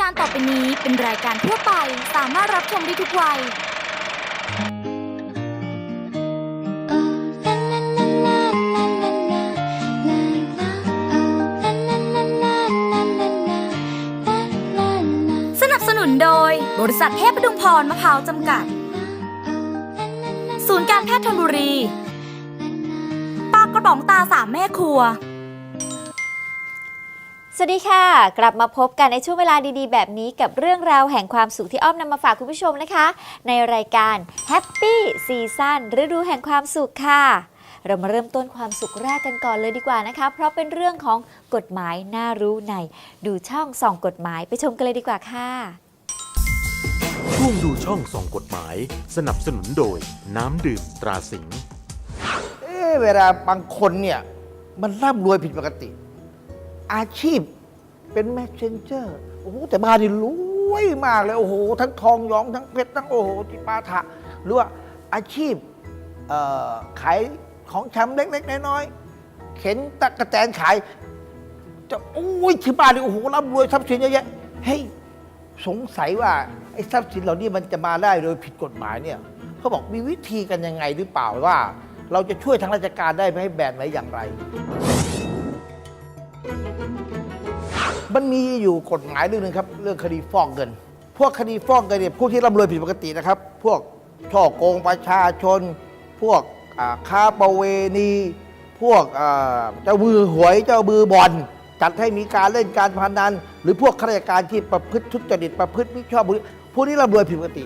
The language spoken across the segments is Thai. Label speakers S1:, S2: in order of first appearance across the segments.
S1: การต่อไปนี้เป็นรายการทั่วไป สามารถรับชมได้ทุกวัย สนับสนุนโดย บริษัทเทพดุงพรมะพร้าวจำกัด ศูนย์การแพทย์ธนบุรี ปลากระป๋องตาสามแม่ครัว
S2: สวัสดีค่ะ กลับมาพบกันในช่วงเวลาดีๆ แบบนี้กับเรื่องราวแห่งความสุขที่อ้อมนำมาฝากคุณผู้ชมนะคะ ในรายการ Happy Season ฤดูแห่งความสุขค่ะ เรามาเริ่มต้นความสุขแรกกันก่อนเลยดีกว่านะคะ เพราะเป็นเรื่องของกฎหมายน่ารู้ใน ดูช่องส่องกฎหมายไปชมกันเลยดีกว่าค่ะ
S3: ช่วงดูช่องส่องกฎหมาย สนับสนุนโดย น้ำดื่มตราสิงห์
S4: เอ๊ะเวลาบางคนเนี่ยมันร่ำรวยผิดปกติ อาชีพเป็นแมสเซนเจอร์โอ้โหแต่บ้านนี่รวยมากเลยโอ้โหทั้งทองหยองทั้งเพชรทั้งโอ้โหจิปาถะหรือว่าอาชีพขายของชำเล็ก ๆ น้อยๆเข็นตะกะแตนขายจะโอ้ยที่บ้านนี่โอ้โหร่ำรวยทรัพย์สินเยอะแยะเฮ้ยสงสัยว่าไอ้ทรัพย์สินเหล่านี้มันจะมาได้โดยผิดกฎหมายเนี่ยเขาบอกมีวิธีกันยังไงหรือเปล่าว่า เราจะช่วยทางราชการได้ไหมให้แบบไหนอย่างไร มันมีอยู่กฎหมายเรื่องหนึงครับ เรื่องคดีฟอกเงิน พวกคดีฟอกเงินเนี่ยพวกที่ร่ำรวยผิดปกตินะครับ พวกช่อโกงประชาชน พวกอ่าค้าประเวณี พวกอ่าเจ้ามือหวยเจ้ามือบอลจัดให้มีการเล่นการพนันหรือพวกข้าราชการที่ประพฤติทุจริตประพฤติมิชอบพวกนี้ร่ำรวยผิดปกติ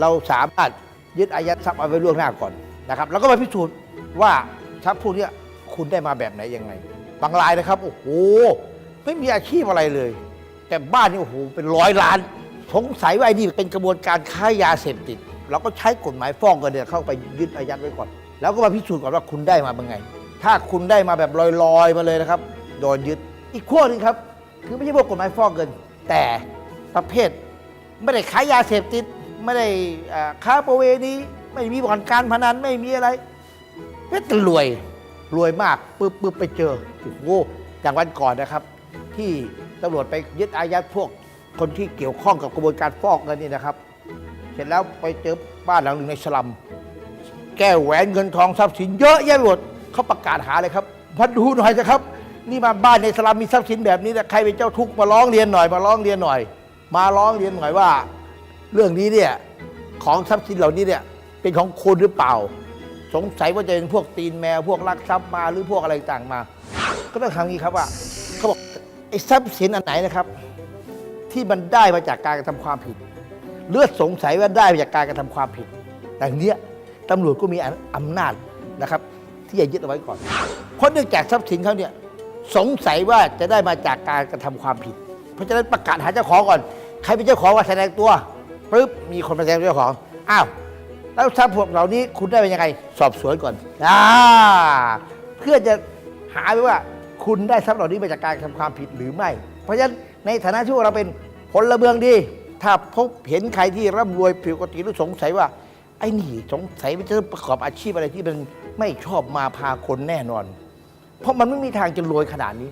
S4: เราสามารถยึดอายัดทรัพย์เอาไว้ล่วงหน้าก่อนนะครับ แล้วก็มาพิสูจน์ว่าทรัพย์พวกเนี้ยคุณได้มาแบบไหนยังไง บางรายนะครับ โอ้โห ไม่มีอาชีพอะไรเลย แต่บ้านนี่โอ้โหเป็นร้อยล้าน สงสัยว่าไอ้นี่เป็นกระบวนการค้ายาเสพติด เราก็ใช้กฎหมายฟ้องกันเนี่ยเข้าไปยึดอายัดไว้ก่อน แล้วก็มาพิสูจน์ก่อนว่าคุณได้มาเป็นไง ถ้าคุณได้มาแบบลอยๆมาเลยนะครับ โดนยึด อีกขั้วหนึ่งครับ คือไม่ใช่พวกกฎหมายฟ้องเงิน แต่ประเภท ไม่ได้ขายยาเสพติด ไม่ได้อ่าค้าประเวณี ไม่มีบ่อนการพนัน ไม่มีอะไรเฮ้ยแต่รวย รวยมากปึ๊บปึ๊บไปเจอโอ้โหอย่างวันก่อนนะครับ ที่ตำรวจไปยึดอายัดพวกคนที่เกี่ยวข้องกับกระบวนการฟอกเงินนี่นะครับ เสร็จแล้วไปเจอบ้านหลังหนึ่งในสลัมแก้วแหวนเงินทองทรัพย์สินเยอะแยะหมดเขาประกาศหาเลยครับพันดูหน่อยนะครับ นี่มาบ้านในสลัมมีทรัพย์สินแบบนี้นะใครเป็นเจ้าทุกข์มาร้องเรียนหน่อยมาร้องเรียนหน่อย มาร้องเรียนหน่อยว่า เรื่องนี้เนี่ยของทรัพย์สินเหล่านี้เนี่ยเป็นของคุณหรือเปล่า สงสัยว่าจะเป็นพวกตีนแมวพวกลักทรัพย์มาหรือพวกอะไรต่างมา ก็ต้องทำนี้ครับว่าเขาบอกไอ้ทรัพย์สินอันไหนนะครับ ที่มันได้มาจากการกระทำความผิดเลือดสงสัยว่าได้มาจากการกระทำความผิดอย่างเนี้ยตำรวจก็มีอำนาจนะครับ ที่จะยึดเอาไว้ก่อน เพราะเนื่องจากทรัพย์สินเขาเนี่ยสงสัยว่าจะได้มาจากการกระทำความผิด เพราะฉะนั้นประกาศหาเจ้าของก่อน ใครเป็นเจ้าของว่าแสดงตัวปุ๊บมีคนมาแสดงเจ้าของอ้าว แล้วทรัพย์พวกเหล่านี้คุณได้เป็นยังไง สอบสวนก่อนอ่าเพื่อจะหาไปว่าคุณได้ทรัพย์เหล่านี้มาจากการทำความผิดหรือไม่ เพราะฉะนั้นในฐานะที่เราเป็นพลเมืองดี ถ้าพบเห็นใครที่ร่ำรวยผิดปกติหรือสงสัยว่า ไอ้นี่สงสัยมันจะประกอบอาชีพอะไรที่มันไม่ชอบมาพาคนแน่นอน เพราะมันไม่มีทางจะรวยขนาดนี้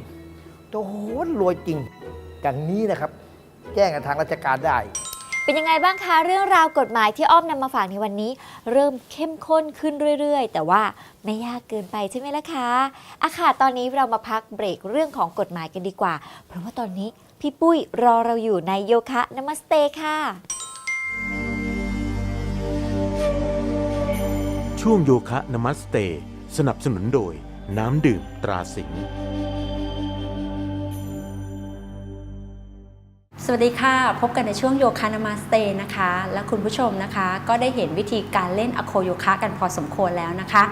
S4: โอ้โหรวยจริงอย่างนี้นะครับ แจ้งกับทางราชการได้
S2: เป็นยังไงบ้างคะ เรื่องราวกฎหมายที่อ้อมนำมาฝากในวันนี้ เริ่มเข้มข้นขึ้นเรื่อยๆ แต่ว่าไม่ยากเกินไปใช่ไหมล่ะคะอะค่ะตอนนี้เรามาพักเบรกเรื่องของกฎหมายกันดีกว่า เพราะว่าตอนนี้พี่ปุ้ยรอเราอยู่ในโยคะนมัสเตค่ะ
S3: ช่วงโยคะนมัสเต สนับสนุนโดย น้ำดื่มตราสิงห์
S5: สวัสดีค่ะ พบกันในช่วงโยคะนามาสเตนะคะ และคุณผู้ชมนะคะก็ได้เห็นวิธีการเล่นอโคโยคะกันพอสมควรแล้วนะคะ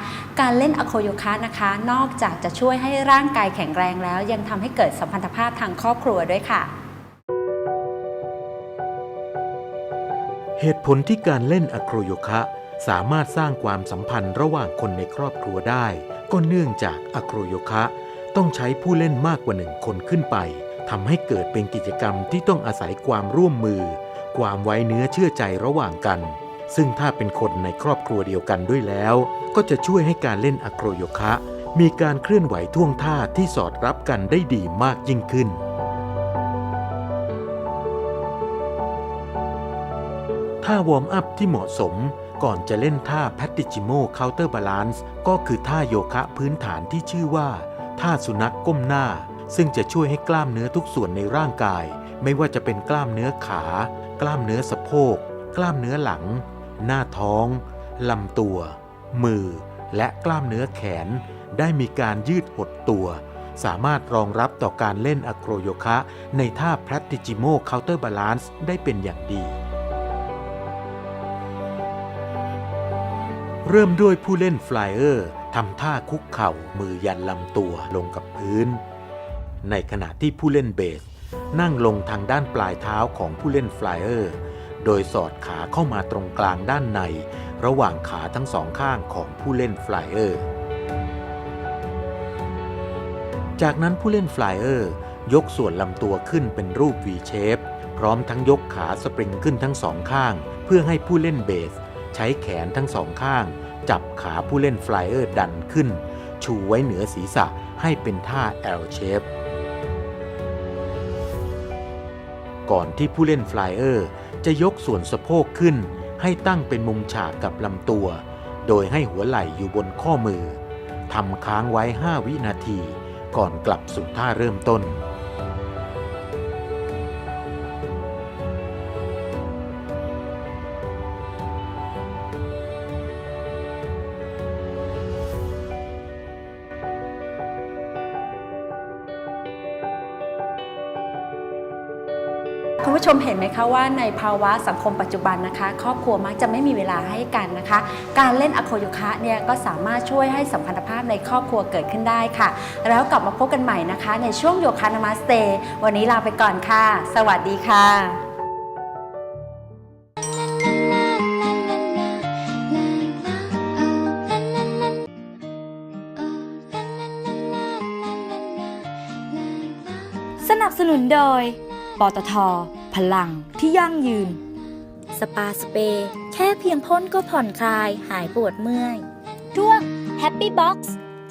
S5: การเล่นอโคโยคะนะคะ นอกจากจะช่วยให้ร่างกายแข็งแรงแล้ว ยังทำให้เกิดสัมพันธภาพทางครอบครัวด้วยค่ะ
S3: เหตุผลที่การเล่นอะโคโยคะ สามารถสร้างความสัมพันธ์ระหว่างคนในครอบครัวได้ ก็เนื่องจากอะโคโยคะ ต้องใช้ผู้เล่นมากกว่าหนึ่งคนขึ้นไป ทำให้เกิดเป็นกิจกรรมที่ต้องอาศัยความร่วมมือ ความไว้เนื้อเชื่อใจระหว่างกัน ซึ่งถ้าเป็นคนในครอบครัวเดียวกันด้วยแล้ว ก็จะช่วยให้การเล่นอะโครโยคะ มีการเคลื่อนไหวท่วงท่าที่สอดรับกันได้ดีมากยิ่งขึ้น ท่าวอร์มอัพที่เหมาะสมก่อนจะเล่นท่า p a t i g i m o Counter Balance ก็คือท่าโยคะพื้นฐานที่ชื่อว่า ท่าสุนัขก้มหน้า ซึ่งจะช่วยให้กล้ามเนื้อทุกส่วนในร่างกาย ไม่ว่าจะเป็นกล้ามเนื้อขา กล้ามเนื้อสะโพก กล้ามเนื้อหลัง หน้าท้องลำตัว มือ และกล้ามเนื้อแขน ได้มีการยืดหดตัว สามารถรองรับต่อการเล่นอะโครโยคะ ในท่า p r a t i g i m o Counter Balance ได้เป็นอย่างดี เริ่มด้วยผู้เล่นฟลายเออร์ทำท่าคุกเข่ามือยันลำตัวลงกับพื้น ในขณะที่ผู้เล่นเบส นั่งลงทางด้านปลายเท้าของผู้เล่นฟลายเออร์ โดยสอดขาเข้ามาตรงกลางด้านใน ระหว่างขาทั้งสองข้างของผู้เล่นฟลายเออร์ จากนั้นผู้เล่นฟลายเออร์ยกส่วนลำตัวขึ้นเป็นรูป V shape พร้อมทั้งยกขาสปริงขึ้นทั้งสองข้าง เพื่อให้ผู้เล่นเบส ใช้แขนทั้งสองข้าง จับขาผู้เล่นฟลายเออร์ดันขึ้น ชูไว้เหนือศีรษะให้เป็นท่า L shape ก่อนที่ผู้เล่นฟลายเออร์จะยกส่วนสะโพกขึ้น ให้ตั้งเป็นมุมฉากกับลำตัว โดยให้หัวไหล่อยู่บนข้อมือทำค้างไว้ 5 วินาที ก่อนกลับสู่ท่าเริ่มต้น
S5: มเห็นไหมคะว่าในภาวะสังคมปัจจุบันนะคะ ครอบครัวมักจะไม่มีเวลาให้กันนะคะ การเล่นอโคโยคะเนี่ยก็สามารถช่วยให้สัมพันธภาพในครอบครัวเกิดขึ้นได้ค่ะ แล้วกลับมาพบกันใหม่นะคะ ในช่วงโยคะนามาสเตวันนี้ลาไปก่อนค่ะ สวัสดีค่ะ
S1: สนับสนุนโดย ปตท พลังที่ยั่งยืน สปาสเปย์แค่เพียงพ่นก็ผ่อนคลายหายปวดเมื่อย
S2: ช่วง Happy Box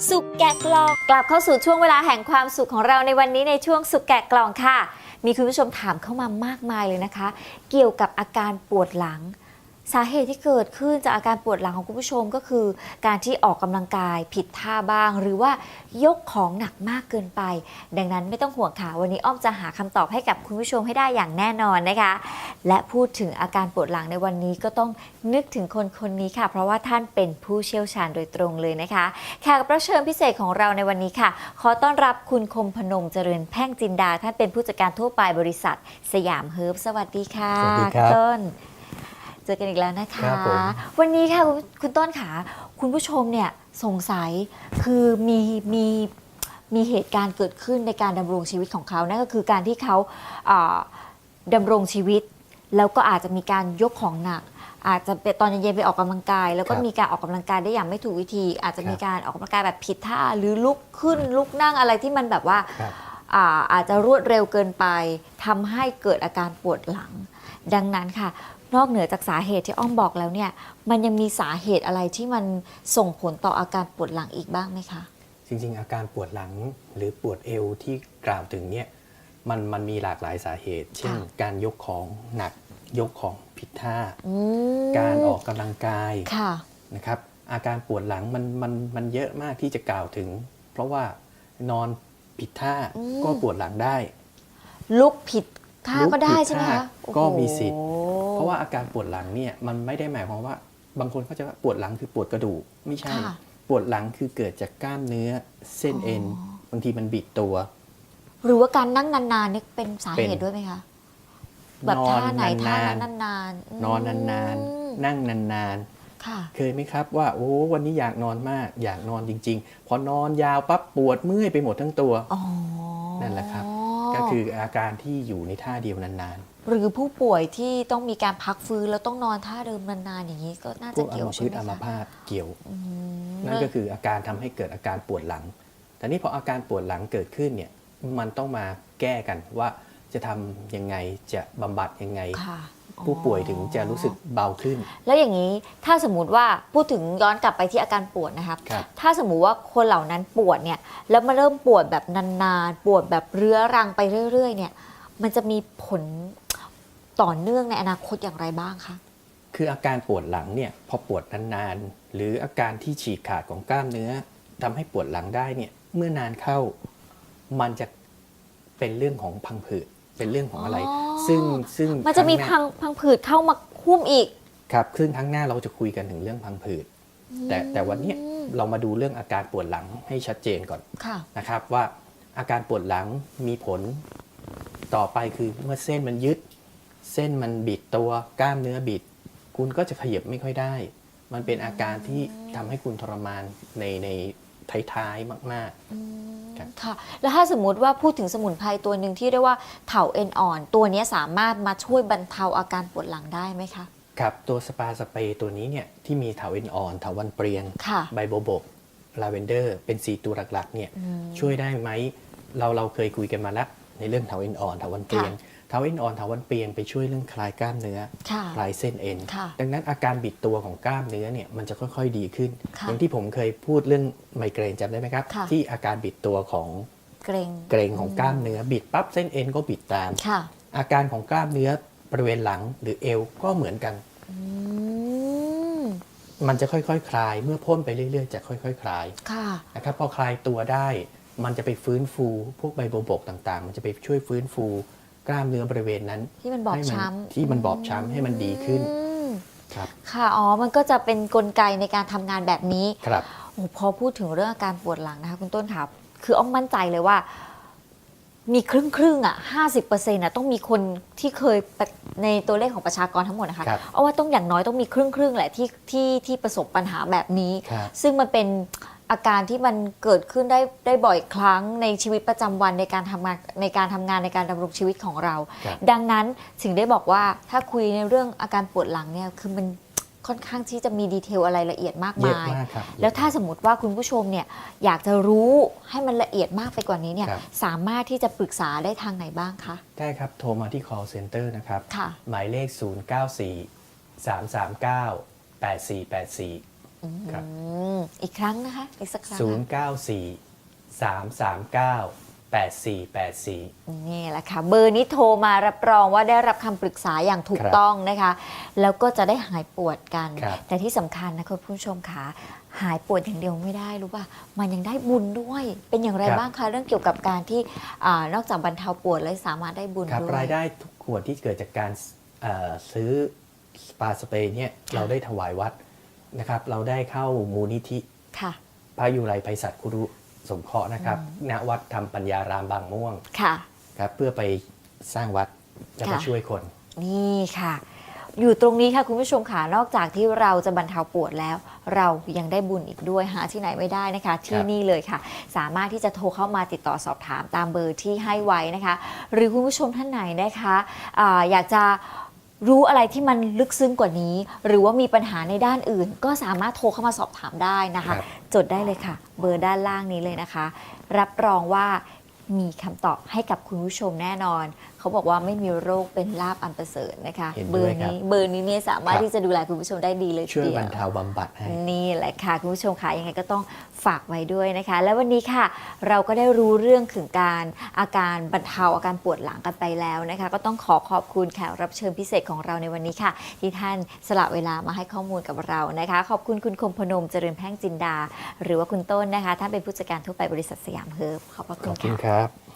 S2: สุกแกะกล่อง กลับเข้าสู่ช่วงเวลาแห่งความสุขของเราในวันนี้ในช่วงสุกแกะกล่องค่ะ มีคุณผู้ชมถามเข้ามามากมายเลยนะคะ เกี่ยวกับอาการปวดหลัง สาเหตุที่เกิดขึ้นจากอาการปวดหลังของคุณผู้ชมก็คือ การที่ออกกำลังกายผิดท่าบ้าง หรือว่ายกของหนักมากเกินไป ดังนั้นไม่ต้องห่วงค่ะวันนี้อ้อมจะหาคำตอบให้กับคุณผู้ชมให้ได้อย่างแน่นอนนะคะ และพูดถึงอาการปวดหลังในวันนี้ก็ต้องนึกถึงคนคนนี้ค่ะ เพราะว่าท่านเป็นผู้เชี่ยวชาญโดยตรงเลยนะคะแขกรับเชิญพิเศษของเราในวันนี้ค่ะ ขอต้อนรับคุณคมพนมเจริญแพ่งจินดาท่านเป็นผู้จัดการทั่วไปบริษัท สยามเฮิร์บสวัสดีค่ะ
S6: สวัสดีครับ
S2: ณต้น เจอกันอีกแล้วนะคะ
S6: ครับผม
S2: วันนี้ค่ะคุณคุณต้นขาคุณผู้ชมเนี่ยสงสัยคือมีมีมีเหตุการณ์เกิดขึ้นในการดำรงชีวิตของเขานั่นก็คือการที่เขาอ่าดำรงชีวิต แล้วก็อาจจะมีการยกของหนัก อาจจะเป็นตอนเย็นๆไปออกกำลังกาย แล้วก็
S6: ครับ
S2: มีการออกกำลังกายได้อย่างไม่ถูกวิธี อาจจะมี
S6: ครับ
S2: การออกกำลังกายแบบผิดท่าหรือลุกขึ้นลุกนั่งอะไรที่มันแบบว่า
S6: ครับ
S2: อ่าอาจจะรวดเร็วเกินไปทำให้เกิดอาการปวดหลัง ดังนั้นค่ะ นอกเหนือจากสาเหตุที่อ้อมบอกแล้วเนี่ย มันยังมีสาเหตุอะไรที่มันส่งผลต่ออาการปวดหลังอีกบ้างไหมคะ
S6: จริงๆ อาการปวดหลังหรือปวดเอวที่กล่าวถึงเนี่ยมันมันมีหลากหลายสาเหตุ เช่น
S2: ค่ะ
S6: การยกของหนักยกของผิดท่า
S2: อืม
S6: การออกกำลังกาย
S2: ค่ะ
S6: นะครับ อาการปวดหลังมันมันมันเยอะมากที่จะกล่าวถึง เพราะว่านอนผิดท่า
S2: อืม
S6: ก็ปวดหลังได้
S2: ลุกผิด ท่า
S6: ลุก
S2: ก็ได้
S6: ผิด
S2: ใช่ไหม
S6: ท่า
S2: คะ
S6: ก็
S2: โอ้โห
S6: มีสิทธิ์ เพราะว่าอาการปวดหลังเนี่ยมันไม่ได้หมายความว่า บางคนเขาใจะว่าปวดหลังคือปวดกระดูกไม่ใช่
S2: ค่ะ
S6: ปวดหลังคือเกิดจากกล้ามเนื้อเส้นเอ็น
S2: อ๋อ
S6: บางทีมันบิดตัว
S2: หรือว่าการนั่งนานๆนี่เป็นสาเหตุ
S6: เป็น
S2: ด้วยไหมคะแบบ
S6: นอ
S2: ท่านไหนท่านา
S6: น
S2: นั้นนานๆ
S6: ๆนอนนาน
S2: อืม
S6: ๆนั่งนาน
S2: ค่ะ
S6: ๆเคยไหมครับว่าโอ้วันนี้อยากนอนมากอยากนอนจริง ๆ พอนอนยาวปั๊บปวดเมื่อยไปหมดทั้งตัว
S2: อ๋อ
S6: นั่นแหละครับ ก็คืออาการที่อยู่ในท่าเดียวนาน
S2: หรือผู้ป่วยที่ต้องมีการพักฟื้นแล้วต้องนอนท่าเดิมนานๆอย่างนี้ก็น่า
S6: ๆพ
S2: จะ
S6: วกอั
S2: เกี่ยว
S6: มพ
S2: ใช่
S6: ฤ
S2: ไห
S6: กษ์อัม
S2: มคะ
S6: พาตเกี่ยว
S2: อืม
S6: นั่นก็คืออาการทำให้เกิดอาการปวดหลัง แต่นี่พออาการปวดหลังเกิดขึ้นเนี่ย มันต้องมาแก้กันว่าจะทำยังไง จะบำบัดยังไง
S2: ค่ะ
S6: ผู้ป่วยถึงจะรู้สึกเบาขึ้น
S2: แล้วอย่างนี้ถ้าสมมติว่าพูดถึงย้อนกลับไปที่อาการปวดนะครับ
S6: ครับ
S2: ถ้าสมมุติว่าคนเหล่านั้นปวดเนี่ยแล้วมาเริ่มปวดแบบนานๆ ปวดแบบเรื้อรังไปเรื่อย ๆ เนี่ย มันจะมีผลต่อเนื่องในอนาคตอย่างไรบ้างคะ
S6: คืออาการปวดหลังเนี่ยพอปวดนานๆหรืออาการที่ฉีกขาดของกล้ามเนื้อทำให้ปวดหลังได้เนี่ยเมื่อนานเข้ามันจะเป็นเรื่องของพังผืดเป็นเรื่องของอะไร
S2: อ๋อ
S6: ซึ่งซึ่ง
S2: มันจะมี
S6: ครั้
S2: พั
S6: งห
S2: งพังผืดเข้ามาหุ้มอีก
S6: ครับซึ่งครั้งหน้าเราจะคุยกันถึงเรื่องพังผืดแต่แต่วันเนี้ยเรามาดูเรื่องอาการปวดหลังให้ชัดเจนก่อน
S2: ค่ะ
S6: นะครับว่าอาการปวดหลังมีผลต่อไปคือเมื่อเส้นมันยึด เส้นมันบิดตัวกล้ามเนื้อบิด คุณก็จะขยับไม่ค่อยได้ มันเป็นอาการที่ทำให้คุณทรมานในใน ท้ายๆมาก ครับ
S2: ค่ะแล้วถ้าสมมุติว่าพูดถึงสมุนไพรตัวหนึ่งที่เรียกว่าเถาเอ็นอ่อน ตัวเนี้ยสามารถมาช่วยบรรเทาอาการปวดหลังได้ไหมคะ
S6: ๆครับตัวสปาสเปรย์ตัวนี้เนี่ยที่มีเถาเอ็นอ่อนเถาวันเปรียง
S2: ค่ะ
S6: ใบโบวบกลาเวนเดอร์ เป็น4ตัวหลักๆเนี่ยช่วยได้ไหมเราเราเคยคุยกันมาแล้วในเรื่องเถาเอ็นอ่อนเถาวันเปรียงเถาเอ็นอ่อนเถาวันเปรียงไปช่วยเรื่องคลายกล้ามเนื้อ
S2: ค่ะ
S6: คลายเส้นเอ็น
S2: ค่ะ
S6: ดังนั้นอาการบิดตัวของกล้ามเนื้อเนี่ยมันจะค่อยๆดีขึ้น
S2: ค่ะ
S6: อย่างที่ผมเคยพูดเรื่องไมเกรนจำได้ไหมครับ
S2: ค่ะ
S6: ที่อาการบิดตัวของ
S2: เกรง
S6: เกร็งของกล้ามเนื้อบิดปั๊บเส้นเอ็นก็บิดตาม
S2: ค่ะ
S6: อาการของกล้ามเนื้อบริเวณหลังหรือเอวก็เหมือนกัน
S2: อืม
S6: มันจะค่อยๆคคลายเมื่อพ่นไปเรื่อยๆ จะค่อยๆคลาย
S2: ค่ะ
S6: นะครับพอคลายตัวได้ มันจะไปฟื้นฟู พวกใบโบบกต่างๆ มันจะไปช่วยฟื้นฟู กล้ามเนื้อบริเวณนั้น
S2: ที่มันบอบ
S6: ให้
S2: ช้ำ
S6: ที่มันบอบช้ำให้มันดีขึ้น
S2: อืม
S6: ครับ
S2: ค่ะอ๋อมันก็จะเป็นนกลไกในการทำงานแบบนี้
S6: ครับ
S2: โอ้พอพูดถึงเรื่องอาการปวดหลังนะคะคุณต้นครับ คืออ้อมมั่นใจเลยว่า มีครึ่งครึ่งๆอะห้าสิบเปอร์เซ็นต์อะต้องมีคนที่เคยไปในตัวเลขของประชากรทั้งหมดนะคะ
S6: ครับ
S2: เอาว่าต้องอย่างน้อยต้องมีครึ่งครึ่งๆแหละที่ที่ที่ประสบปัญหาแบบนี้
S6: ครับ
S2: ซึ่งมันเป็น อาการที่มันเกิดขึ้นได้ได้บ่อยครั้งในชีวิตประจำวันในการทำงานในการทำงานในการดำรงชีวิตของเรา
S6: ครับ
S2: ดังนั้นถึงได้บอกว่าถ้าคุยในเรื่องอาการปวดหลังเนี่ยคือมันค่อนข้างที่จะมีดีเทลอะไรละเอียดมาก
S6: เยอะ
S2: มาย
S6: มากครับ
S2: แล้วถ้าสมมติว่าคุณผู้ชมเนี่ยอยากจะรู้ให้มันละเอียดมากไปกว่านี้เนี่ย
S6: ครับ
S2: สามารถที่จะปรึกษาได้ทางไหนบ้างคะ
S6: ได้ครับ โทรมาที่ call center นะครับ
S2: ค่ะ
S6: หมายเลข 094 339 8484 ครับ
S2: อืมอีกครั้งนะคะ อีกสักครั้งค่ะ
S6: 094 339 8484
S2: นี่แหละค่ะ เบอร์นี้โทรมารับรองว่าได้รับคำปรึกษาอย่างถูก
S6: ครับ
S2: ต้องนะคะ แล้วก็จะได้หายปวดกัน
S6: ครับ
S2: แต่ที่สำคัญนะคุณผู้ชมคะหายปวดอย่างเดียวไม่ได้รู้ป่ะ มันยังได้บุญด้วย เป็นอย่างไรบ้างคะเรื่องเกี่ยวกับการที่อานอกจากบรรเทาปวดแล้วสามารถได้บุญ
S6: ครับ
S2: ด้วย
S6: รายได้ทุกขวดที่เกิดจากการเอ่อซื้อสปาสเปรย์เนี่ย
S2: ค่ะ
S6: เราได้ถวายวัด นะครับ เราได้เข้ามูลนิธิ
S2: ค่ะ
S6: พระยุไรภัยสัตว์คุรุสงเคราะห์นะครับณวัดธรรมปัญญารามบางม่วง
S2: ค่ะ
S6: ครับเพื่อไปสร้างวัดแล้วก็
S2: ค่ะ
S6: ช่วยคน
S2: นี่ค่ะ อยู่ตรงนี้ค่ะคุณผู้ชมค่ะนอกจากที่เราจะบรรเทาปวดแล้ว เรายังได้บุญอีกด้วยหาที่ไหนไม่ได้นะคะ ที่นี่เลยค่ะ สามารถที่จะโทรเข้ามาติดต่อสอบถามตามเบอร์ที่ให้ไว้นะคะ หรือคุณผู้ชมท่านไหนนะคะอาอยากจะ รู้อะไรที่มันลึกซึ้งกว่านี้ หรือว่ามีปัญหาในด้านอื่น ก็สามารถโทรเข้ามาสอบถามได้นะคะ
S6: ครับ
S2: จดได้เลยค่ะ เบอร์ด้านล่างนี้เลยนะคะ รับรองว่ามีคำตอบให้กับคุณผู้ชมแน่นอน เขาบอกว่าไม่มีโรคเป็นลาบอันประเสริฐนะคะ
S6: เห็น
S2: เบ
S6: ด้
S2: อ
S6: วย
S2: ร์
S6: ครับ
S2: นี้เบอร์นี้เนี่ยสามารถ
S6: ครับ
S2: ที่จะดูแลคุณผู้ชมได้ดีเลยที
S6: ช่วย
S2: เดียว
S6: บรรเทาบำบัดให้
S2: นี่แหละค่ะคุณผู้ชมค่ะยังไงก็ต้องฝากไว้ด้วยนะคะ และวันนี้ค่ะ เราก็ได้รู้เรื่องถึงการอาการบรรเทาอาการปวดหลังกันไปแล้วนะคะ ก็ต้องขอขอบคุณแขกรับเชิญพิเศษของเราในวันนี้ค่ะ ที่ท่านสละเวลามาให้ข้อมูลกับเรานะคะ ขอบคุณคุณคมพนมเจริญแพ่งจินดา หรือว่าคุณต้นนะคะท่านเป็นผู้จัดการทั่วไปบริษัทสยามเฮิร์บขอบพระ
S6: ข
S2: คุ
S6: อบ
S2: ณ
S6: คุณ
S2: ค่ะ
S6: ครับ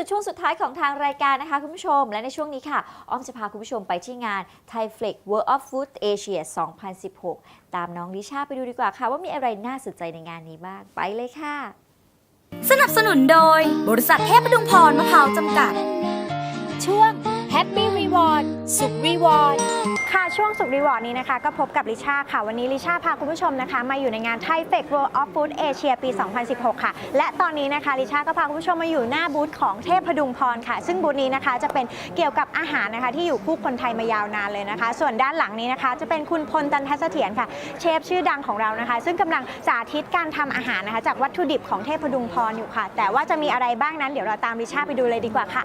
S2: สู่ช่วงสุดท้ายของทางรายการนะคะคุณผู้ชม และในช่วงนี้ค่ะ อ้อมจะพาคุณผู้ชมไปที่งาน Thai Flex World of Food Asia 2016 ตามน้องลิชาไปดูดีกว่าค่ะ ว่ามีอะไรน่าสนใจในงานนี้บ้าง ไปเลยค่ะ
S1: สนับสนุนโดย บริษัทเทพดุงพรมะพร้าวจำกัด
S2: ช่วง Happy Reward สุข Reward
S7: ค่ะช่วงสุขรีวอร์ดนี้นะคะ ก็พบกับลิชาค่ะ วันนี้ลิชาพาคุณผู้ชมนะคะ มาอยู่ในงาน Thai f e c World of Food Asia ปี 2016 ค่ะ และตอนนี้นะคะลิชาก็พาคุณผู้ชมมาอยู่หน้าบูธของเทพพดุงพรค่ะ ซึ่งบูธนี้นะคะจะเป็นเกี่ยวกับอาหารนะคะ ที่อยู่คู่คนไทยมายาวนานเลยนะคะ ส่วนด้านหลังนี้นะคะ จะเป็นคุณพลตันทัศเสถียรค่ะ เชฟชื่อดังของเรานะคะ ซึ่งกำลังสาธิตการทำอาหารนะคะ จากวัตถุดิบของเทพพดุงพรอยู่ค่ะ แต่ว่าจะมีอะไรบ้างนั้นเดี๋ยวเราตามลิชาไปดูเลยดีกว่าค่ะ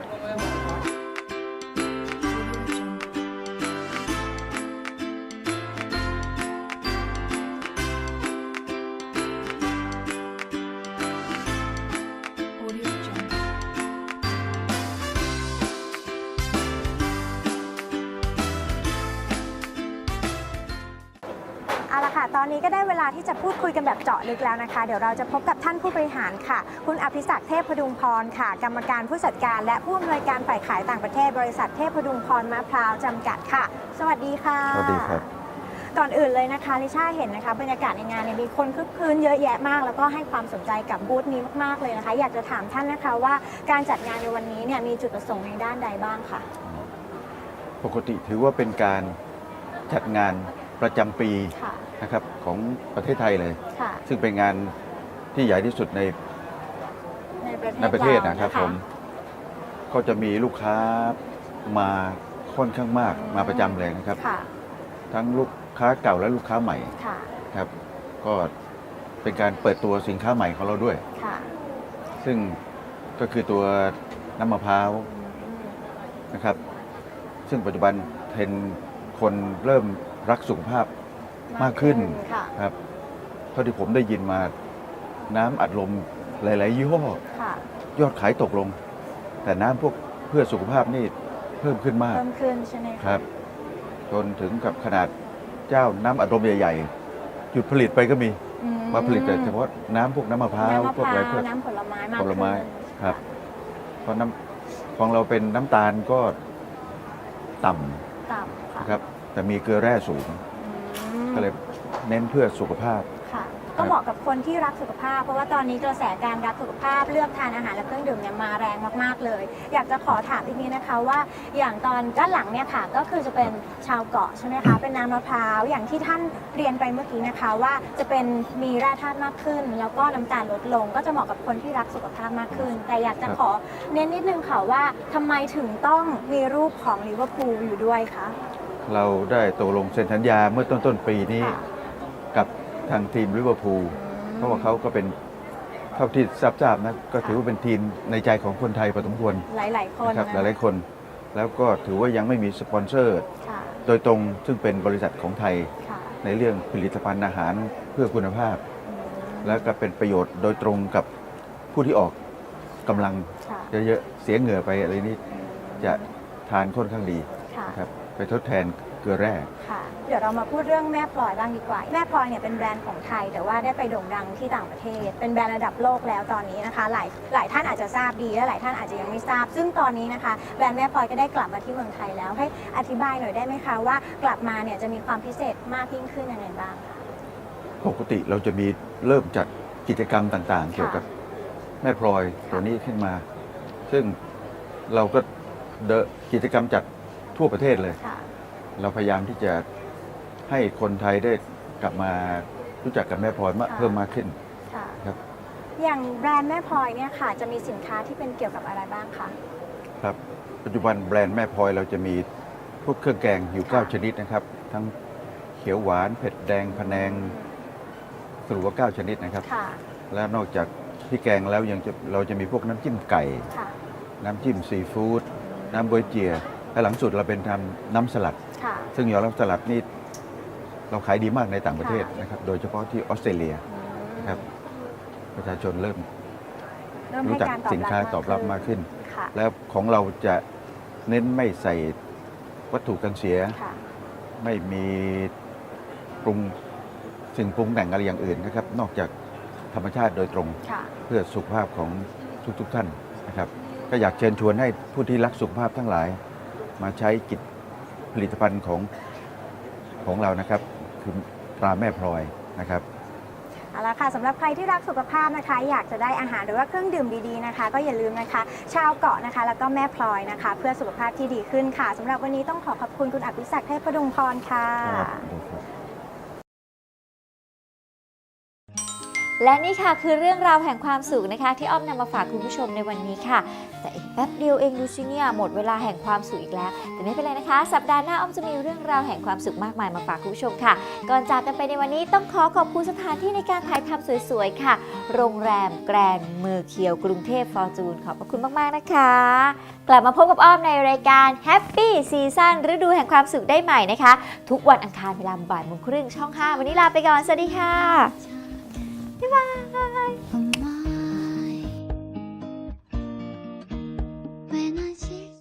S7: อาละค่ะตอนนี้ก็ได้เวลาที่จะพูดคุยกันแบบเจาะลึกแล้วนะคะ เดี๋ยวเราจะพบกับท่านผู้บริหารค่ะ คุณอภิศักดิ์เทพพดุงพรค่ะ กรรมการผู้จัดการ และผู้อำนวยการฝ่ายขายต่างประเทศบริษัทเทพพดุงพรมะพร้าวจำกัดค่ะ สวัสดีค่ะ
S8: สวัสดีครับ
S7: ก่อนอื่นเลยนะคะลิชาเห็นนะคะบรรยากาศในงานเนี่ยมีคนคึกคืนเยอะแยะมาก แล้วก็ให้ความสนใจกับบูธนี้มากๆเลยนะคะ อยากจะถามท่านนะคะว่าการจัดงานในวันนี้เนี่ยมีจุดประสงค์ในด้านใดบ้างคะ
S8: ปกติถือว่าเป็นการจัดงานประจำปี
S7: ค่ะ
S8: นะครับของประเทศไทยเลย
S7: ค่ะ
S8: ซึ่งเป็นงานที่ใหญ่ที่สุดใน
S7: ในประเทศ
S8: ในประเทศานะครับผมก็จะมีลูกค้ามาค่อนข้างมากมาประจำเลยนะครับ
S7: ค่ะ
S8: ทั้งลูกค้าเก่าและลูกค้าใหม่
S7: ค่ะ
S8: ครับ ก็เป็นการเปิดตัวสินค้าใหม่ของเราด้วย
S7: ค่ะ
S8: ซึ่งก็คือตัวน้ำมะพร้าวนะครับ ซึ่งปัจจุบันเทรนด์คนเริ่มรักสุขภาพ มากขึ้น
S7: ค่ะ
S8: ครับเท่าที่ผมได้ยินมาน้ำอัดลมหลาย ๆ ยี่ห้อ
S7: ค่ะ
S8: ยอดขายตกลง แต่น้ำพวกเพื่อสุขภาพนี่เพิ่มขึ้นมาก
S7: เพิ่มขึ้นใช่ไหมะ
S8: ครับ จนถึงกับขนาดเจ้าน้ำอัดลมใหญ่ ๆ หยุดผลิตไปก็มี
S7: อื
S8: มาผลิตแต่เฉพาะน้ำพวกน้ำมะพร้าว
S7: น้ำมะ
S8: พวก
S7: พ
S8: อะไร
S7: ร้าว
S8: พวก
S7: น้ำผลไม้มาก
S8: ผลไม้
S7: ขึ้น
S8: ครับ เพราะน้ำของเราเป็นน้ำตาลก็ต่ำ
S7: ต่ำค่ะ
S8: นะครับ แต่มีเกลือแร่สูง
S7: อืม
S8: ก็เลยเน้นเพื่อสุขภาพ
S7: ค่ะ ก็เหมาะกับคนที่รักสุขภาพ เพราะว่าตอนนี้กระแสการรักสุขภาพเลือกทานอาหารและเครื่องดื่มเนี่ยมาแรงมากๆเลย อยากจะขอถามอีกนิดนะคะว่าอย่างตอนด้านหลังเนี่ยค่ะ ก็คือจะเป็นชาวเกาะใช่ไหมคะ เป็นน้ำมะพร้าวอย่างที่ท่านเรียนไปเมื่อกี้นะคะว่าจะเป็นมีแร่ธาตุมากขึ้น แล้วก็น้ำตาลลดลง ก็จะเหมาะกับคนที่รักสุขภาพมากขึ้น แต่อยากจะ
S8: ครับ
S7: ขอเน้นนิดนึงค่ะว่าทำไมถึงต้องมีรูปของลิเวอร์พูลอยู่ด้วยคะ
S8: เราได้ตกลงเซ็นสัญญาเมื่อต้นต้นๆปีนี้
S7: ค่ะ
S8: กับทางทีมลิเวอร์พูลเพราะว่าเขาก็เป็นเท่าที่ทราบๆนะก็ถือว่าเป็นทีมในใจของคนไทยพอสมควร
S7: หลายๆคน
S8: นะครับห
S7: นะ
S8: ลายๆคน แล้วก็ถือว่ายังไม่มีสปอนเซอร์
S7: ค่ะ
S8: โดยตรงซึ่งเป็นบริษัทของไทย
S7: ค่ะ
S8: ในเรื่องผลิตภัณฑ์อาหารเพื่อคุณภาพ และก็เป็นประโยชน์โดยตรงกับผู้ที่ออกกำลัง
S7: ค่ะ
S8: เยอะๆเสียเหงื่อไปอะไรนี้จะทานค่อนข้างดี
S7: ค่ะ
S8: นะครับ ไปทดแทนเกลือแร่
S7: ค่ะ เดี๋ยวเรามาพูดเรื่องแม่พลอยบ้างดีกว่า แม่พลอยเนี่ยเป็นแบรนด์ของไทย แต่ว่าได้ไปโด่งดังที่ต่างประเทศ เป็นแบรนด์ระดับโลกแล้วตอนนี้นะคะ หลายหลายท่านอาจจะทราบดีและหลายท่านอาจจะยังไม่ทราบ ซึ่งตอนนี้นะคะ แบรนด์แม่พลอยก็ได้กลับมาที่เมืองไทยแล้ว ให้อธิบายหน่อยได้ไหมคะว่ากลับมาเนี่ยจะมีความพิเศษมากยิ่งขึ้นยังไงบ้างคะ
S8: ปกติเราจะมีเริ่มจัดกิจกรรมต่างๆ เกี่ยวกับแม่พลอยตัวนี้ขึ้นมา ซึ่งเราก็เดนกิจกรรมจัด ทั่วประเทศเลย
S7: ค่ะ
S8: เราพยายามที่จะให้คนไทยได้กลับมารู้จักกับแม่พลอยมาก
S7: ค่ะ
S8: เพิ่มมากขึ้น
S7: ค่ะ
S8: ครับ
S7: อย่างแบรนด์แม่พลอยเนี่ยค่ะ จะมีสินค้าที่เป็นเกี่ยวกับอะไรบ้างคะ
S8: ครับ ปัจจุบันแบรนด์แม่พลอยเราจะมีพวกเครื่องแกงอยู่ 9 ชนิดนะครับ ทั้งเขียวหวานเผ็ดแดงพะแนงสรุปว่า 9 ชนิดนะครับ
S7: ค่ะ
S8: แล้วนอกจากพี่แกงแล้วยังจะเราจะมีพวกน้ำจิ้มไก่
S7: ค่ะ
S8: น้ำจิ้มซีฟู้ดน้ำบวยเจีย และหลังสุดเราเป็นทำน้ำสลัด
S7: ค่ะ
S8: ซึ่งยอมรับสลัดนี่เราขายดีมากในต่างประเทศ
S7: ค่ะ
S8: นะครับ โดยเฉพาะที่ออสเตรเลีย
S7: อืม
S8: นะครับประชาชนเริ่ม
S7: เริ่มให้
S8: รู้จัก
S7: การตอบ
S8: สิน
S7: รับ
S8: ค้าม
S7: ก
S8: ตอบรับมากขึ้น
S7: ค่ะ
S8: แล้วของเราจะเน้นไม่ใส่วัตถุกันเสีย
S7: ค่ะ
S8: ไม่มีปรุงสิ่งปรุงแต่งอะไรอย่างอื่นนะครับ นอกจากธรรมชาติโดยตรง
S7: ค่ะ
S8: เพื่อสุขภาพของทุกๆทท่านนะครับ ก็อยากเชิญชวนให้ผู้ที่รักสุขภาพทั้งหลาย มาใช้กิจผลิตภัณฑ์ของของเรานะครับ คือตราแม่พลอยนะครับ
S7: เอาละค่ะสำหรับใครที่รักสุขภาพนะคะ อยากจะได้อาหารหรือว่าเครื่องดื่มดีๆนะคะ ก็อย่าลืมนะคะ ชาวเกาะนะคะ แล้วก็แม่พลอยนะคะ เพื่อสุขภาพที่ดีขึ้นค่ะสำหรับวันนี้ต้องขอขอบคุณคุณอภิศักดิ์เทพประดุงพรค่ะ
S2: และนี่ค่ะคือเรื่องราวแห่งความสุขนะคะ ที่อ้อมนำมาฝากคุณผู้ชมในวันนี้ค่ะ แต่อีก แป๊บเดียวเองดูสิเนี่ยหมดเวลาแห่งความสุขอีกแล้ว แต่ไม่เป็นไรนะคะ สัปดาห์หน้าอ้อมจะมีเรื่องราวแห่งความสุขมากมายมาฝากคุณผู้ชมค่ะ ก่อนจากกันไปในวันนี้ต้องขอขอบคุณสถานที่ในการถ่ายทำสวยๆค่ะ โรงแรมแกรนด์เมอร์เคียวกรุงเทพฟอร์จูนขอบพระคุณมากๆนะคะ กลับมาพบกับอ้อมในรายการ Happy Season ฤดูแห่งความสุขได้ใหม่นะคะ ทุกวันอังคารเวลาบ่ายโมงครึ่งช่อง 5 วันนี้ลาไปก่อนสวัสดีค่ะบ๊ายบาย